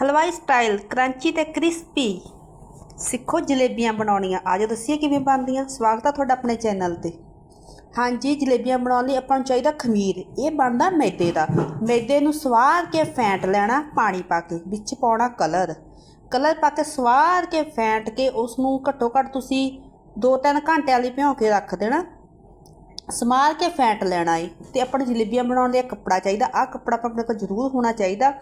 ਹਲਵਾਈ style, crunchy ਤੇ crispy. ਸਿੱਖੋ ਜਲੇਬੀਆਂ ਬਣਾਉਣੀਆਂ। ਆਜੋ ਦੱਸੀਏ ਕਿਵੇਂ ਬਣਦੀਆਂ। ਸਵਾਗਤ ਆ ਤੁਹਾਡਾ ਆਪਣੇ ਚੈਨਲ ਤੇ। ਹਾਂਜੀ, ਜਲੇਬੀਆਂ ਬਣਾਉਣ ਲਈ ਆਪਾਂ ਨੂੰ ਚਾਹੀਦਾ ਖਮੀਰ। ਇਹ ਬਣਦਾ ਮੈਦੇ ਦਾ। ਮੈਦੇ ਨੂੰ ਸਵਾਰ ਕੇ ਫੈਂਟ ਲੈਣਾ, ਪਾਣੀ ਪਾ ਕੇ। ਵਿੱਚ ਪਾਉਣਾ ਕਲਰ। ਕਲਰ ਪਾ ਕੇ ਸਵਾਰ ਕੇ ਫੈਂਟ ਕੇ ਉਸ ਨੂੰ ਘੱਟੋ ਘੱਟ ਤੁਸੀਂ 2-3 ਘੰਟਿਆਂ ਲਈ ਭਿਉਂ ਕੇ ਰੱਖ ਦੇਣਾ। ਸਮਾਰ ਕੇ ਫੈਂਟ ਲੈਣਾ ਏ। ਤੇ ਆਪਾਂ ਨੂੰ ਜਲੇਬੀਆਂ ਬਣਾਉਣ ਲਈ ਕੱਪੜਾ ਚਾਹੀਦਾ। ਆਹ ਕੱਪੜਾ ਆਪਾਂ ਆਪਣੇ ਕੋਲ ਜ਼ਰੂਰ ਹੋਣਾ ਚਾਹੀਦਾ।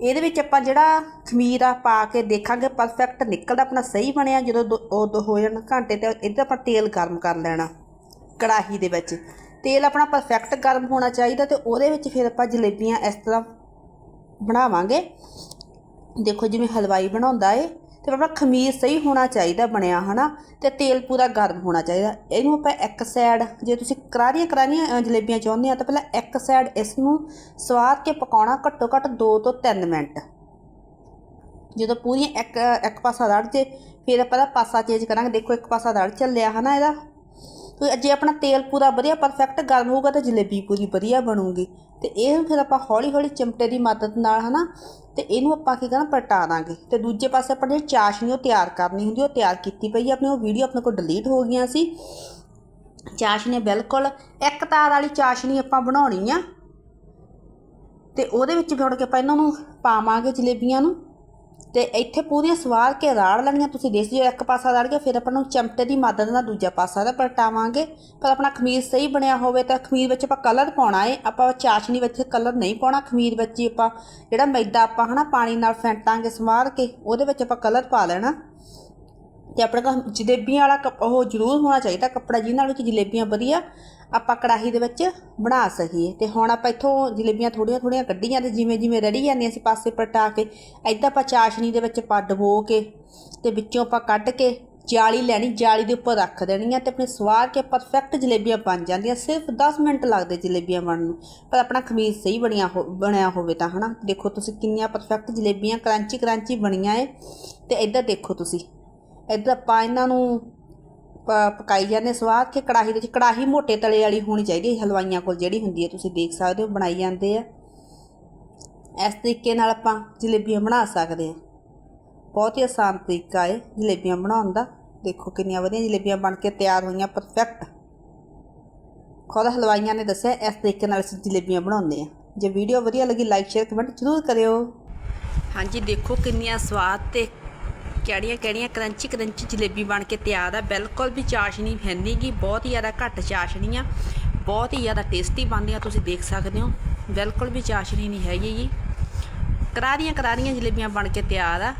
ਇਹਦੇ ਵਿੱਚ ਆਪਾਂ ਜਿਹੜਾ ਖਮੀਰ ਆ ਪਾ ਕੇ ਦੇਖਾਂਗੇ ਪਰਫੈਕਟ ਨਿਕਲਦਾ, ਆਪਣਾ ਸਹੀ ਬਣਿਆ, ਜਦੋਂ ਦੋ- ਉਹ ਦੋ ਹੋ ਜਾਣ ਘੰਟੇ ਤੇ ਇਹਦਾ ਆਪਾਂ ਤੇਲ ਗਰਮ ਕਰ ਲੈਣਾ, ਕੜਾਹੀ ਦੇ ਵਿੱਚ। ਤੇਲ ਆਪਣਾ ਪਰਫੈਕਟ ਗਰਮ ਹੋਣਾ ਚਾਹੀਦਾ ਤੇ ਉਹਦੇ ਵਿੱਚ ਫਿਰ ਆਪਾਂ ਜਲੇਬੀਆਂ ਇਸ ਤਰ੍ਹਾਂ ਬਣਾਵਾਂਗੇ। ਦੇਖੋ ਜਿਵੇਂ ਹਲਵਾਈ ਬਣਾਉਂਦਾ ਏ ਤੇ ਆਪਣਾ ਖਮੀਰ ਸਹੀ ਹੋਣਾ ਚਾਹੀਦਾ ਬਣਿਆ, ਹਨਾ? ਤੇ ਤੇਲ ਪੂਰਾ ਗਰਮ ਹੋਣਾ ਚਾਹੀਦਾ। ਇਹਨੂੰ ਆਪਾਂ ਇੱਕ ਸਾਈਡ ਜੇ ਤੁਸੀਂ ਕਰਾਰੀਆਂ ਕਰਾਰੀਆਂ ਜਲੇਬੀਆਂ ਚਾਹੁੰਦੇ ਆ, ਤਾਂ ਪਹਿਲਾਂ ਇੱਕ ਸਾਈਡ ਇਸ ਨੂੰ ਸਵਾਦ ਕੇ ਪਕਾਉਣਾ ਘੱਟੋ ਘੱਟ 2 ਤੋਂ 3 ਮਿੰਟ। ਜਦੋਂ ਪੂਰੀਆਂ ਇੱਕ ਇੱਕ ਪਾਸਾ ਰੜ ਜੇ, ਫਿਰ ਆਪਾਂ ਦਾ ਪਾਸਾ ਚੇਂਜ ਕਰਾਂਗੇ। ਦੇਖੋ, ਇੱਕ ਪਾਸਾ ਰੜ ਚੱਲਿਆ, ਹਨਾ ਇਹਦਾ? ਤੇ ਜੇ ਆਪਣਾ ਤੇਲ ਪੂਰਾ ਵਧੀਆ ਪਰਫੈਕਟ ਗਰਮ ਹੋਊਗਾ ਤਾਂ ਜਲੇਬੀ ਪੂਰੀ ਵਧੀਆ ਬਣੂਗੀ। ਤੇ ਇਹ ਫਿਰ ਆਪਾਂ ਹੌਲੀ ਹੌਲੀ ਚਮਟੇ ਦੀ ਮਦਦ ਨਾਲ ਹਨਾ, ਤੇ ਇਹਨੂੰ ਆਪਾਂ ਕੀ ਕਰਨਾ ਪਲਟਾ ਦਾਂਗੇ। ਤੇ ਦੂਜੇ ਪਾਸੇ ਆਪਾਂ ਜਿਹੜੀ ਚਾਸ਼ਨੀ ਉਹ ਤਿਆਰ ਕਰਨੀ ਹੁੰਦੀ, ਉਹ ਤਿਆਰ ਕੀਤੀ ਪਈ ਆ। ਆਪਣੀ ਉਹ ਵੀਡੀਓ ਆਪਣੇ ਕੋਲ ਡਿਲੀਟ ਹੋ ਗਈਆਂ ਸੀ। ਚਾਸ਼ਨੀ ਬਿਲਕੁਲ ਇੱਕ ਤਾਰ ਵਾਲੀ ਚਾਸ਼ਨੀ ਆਪਾਂ ਬਣਾਉਣੀ ਆ। ਤੇ ਉਹਦੇ ਵਿੱਚ ਫਿਰ ਕੇ ਆਪਾਂ ਇਹਨਾਂ ਨੂੰ ਪਾਵਾਂਗੇ ਜਲੇਬੀਆਂ ਨੂੰ। ਤੇ ਇੱਥੇ ਪੂਰੀਆਂ ਸਵਾਰ ਕੇ ਰਾੜ ਲੈਣੀਆਂ, ਤੁਸੀਂ ਦੇਖ ਜਿਓ ਇੱਕ ਪਾਸਾ ਰੜ ਗਿਆ ਫਿਰ ਆਪਾਂ ਨੂੰ ਚਮਟੇ ਦੀ ਮਦਦ ਨਾਲ ਦੂਜਾ ਪਾਸਾ ਦਾ ਪਲਟਾਵਾਂਗੇ। ਪਰ ਆਪਣਾ ਖਮੀਰ ਸਹੀ ਬਣਿਆ ਹੋਵੇ ਤਾਂ ਖਮੀਰ ਵਿੱਚ ਆਪਾਂ ਕਲਰ ਪਾਉਣਾ ਏ। ਆਪਾਂ ਚਾਸ਼ਨੀ ਵਿੱਚ ਕਲਰ ਨਹੀਂ ਪਾਉਣਾ, ਖਮੀਰ ਵਿੱਚ ਹੀ ਆਪਾਂ ਜਿਹੜਾ ਮੈਦਾ ਆਪਾਂ ਹਨਾ ਪਾਣੀ ਨਾਲ ਫੈਂਟਾਂਗੇ ਸਵਾਰ ਕੇ, ਉਹਦੇ ਵਿੱਚ ਆਪਾਂ ਕਲਰ ਪਾ ਲੈਣਾ। ਤੇ ਆਪਣੇ ਕੋਲ ਜਲੇਬੀਆਂ ਵਾਲਾ ਕੱਪ, ਉਹ ਜ਼ਰੂਰ ਹੋਣਾ ਚਾਹੀਦਾ ਕੱਪੜਾ ਜਿਹਦੇ ਨਾਲ ਵਿੱਚ ਜਲੇਬੀਆਂ ਵਧੀਆ ਆਪਾਂ ਕੜਾਹੀ ਦੇ ਵਿੱਚ ਬਣਾ ਸਕੀਏ। ਤੇ ਹੁਣ ਆਪਾਂ ਇੱਥੋਂ ਜਲੇਬੀਆਂ ਥੋੜੀਆਂ ਥੋੜੀਆਂ ਕੱਢੀਆਂ ਤੇ ਜਿਵੇਂ ਜਿਵੇਂ ਰੜੀ ਜਾਂਦੀਆਂ ਸੀ ਪਾਸੇ ਪਲਟਾ ਕੇ ਐਦਾਂ ਆਪਾਂ ਚਾਸ਼ਨੀ ਦੇ ਵਿੱਚ ਪਾ ਡਬੋ ਕੇ ਤੇ ਵਿੱਚੋਂ ਆਪਾਂ ਕੱਢ ਕੇ ਜਾਲੀ ਲੈਣੀ, ਜਾਲੀ ਦੇ ਉੱਪਰ ਰੱਖ ਦੇਣੀ ਆ ਤੇ ਆਪਣੇ ਸਵਾਰ ਕੇ ਪਰਫੈਕਟ ਜਲੇਬੀਆਂ ਬਣ ਜਾਂਦੀਆਂ। ਸਿਰਫ 10 ਮਿੰਟ ਲੱਗਦੇ ਜਲੇਬੀਆਂ ਬਣਨ ਨੂੰ, ਪਰ ਆਪਣਾ ਖਮੀਰ ਸਹੀ ਬਣਿਆ ਹੋ, ਬਣਿਆ ਹੋਵੇ ਤਾਂ, ਹਨਾ? ਦੇਖੋ ਤੁਸੀਂ ਕਿੰਨੀਆਂ ਪਰਫੈਕਟ ਜਲੇਬੀਆਂ ਕਰੰਚੀ ਕਰੰਚੀ ਬਣੀਆਂ ਏ ਤੇ ਇੱਧਰ ਦੇਖੋ ਤੁਸੀਂ। ਇੱਧਰ ਆਪਾਂ ਇਹਨਾਂ ਨੂੰ ਪਕਾਈ ਜਾਂਦੇ ਸਵਾਦ ਕਿ ਕੜਾਹੀ ਦੇ ਵਿੱਚ ਕੜਾਹੀ ਮੋਟੇ ਤਲੇ ਵਾਲੀ ਹੋਣੀ ਚਾਹੀਦੀ ਹੈ, ਹਲਵਾਈਆਂ ਕੋਲ ਜਿਹੜੀ ਹੁੰਦੀ ਹੈ, ਤੁਸੀਂ ਦੇਖ ਸਕਦੇ ਹੋ, ਬਣਾਈ ਜਾਂਦੇ ਆ। ਇਸ ਤਰੀਕੇ ਨਾਲ ਆਪਾਂ ਜਲੇਬੀਆਂ ਬਣਾ ਸਕਦੇ ਹਾਂ। ਬਹੁਤ ਹੀ ਆਸਾਨ ਤਰੀਕਾ ਹੈ ਜਲੇਬੀਆਂ ਬਣਾਉਣ ਦਾ। ਦੇਖੋ ਕਿੰਨੀਆਂ ਵਧੀਆ ਜਲੇਬੀਆਂ ਬਣ ਕੇ ਤਿਆਰ ਹੋਈਆਂ ਪਰਫੈਕਟ ਖੁਦ ਹਲਵਾਈਆਂ ਨੇ ਦੱਸਿਆ, ਇਸ ਤਰੀਕੇ ਨਾਲ ਅਸੀਂ ਜਲੇਬੀਆਂ ਬਣਾਉਂਦੇ ਆ ਜੇ ਵੀਡੀਓ ਵਧੀਆ ਲੱਗੀ ਲਾਈਕ ਸ਼ੇਅਰ ਕਮੈਂਟ ਜ਼ਰੂਰ ਕਰਿਓ। ਹਾਂਜੀ, ਦੇਖੋ ਕਿੰਨੀਆਂ ਸਵਾਦ ਤੇ ਕਿਹੜੀਆਂ ਕਿਹੜੀਆਂ ਕਰੰਚੀ ਕਰੰਚੀ ਜਲੇਬੀ ਬਣ ਕੇ ਤਿਆਰ ਆ। ਬਿਲਕੁਲ ਵੀ ਚਾਸ਼ਨੀ ਹੈ ਗੀ ਬਹੁਤ ਹੀ ਜ਼ਿਆਦਾ ਘੱਟ ਚਾਸ਼ਨੀ ਆ ਬਹੁਤ ਹੀ ਜ਼ਿਆਦਾ ਟੇਸਟੀ ਬਣਦੀਆਂ, ਤੁਸੀਂ ਦੇਖ ਸਕਦੇ ਹੋ। ਬਿਲਕੁਲ ਵੀ ਚਾਸ਼ਨੀ ਨਹੀਂ ਹੈਗੀ ਜੀ। ਕਰਾਰੀਆਂ ਕਰਾਰੀਆਂ ਜਲੇਬੀਆਂ ਬਣ ਕੇ ਤਿਆਰ ਆ।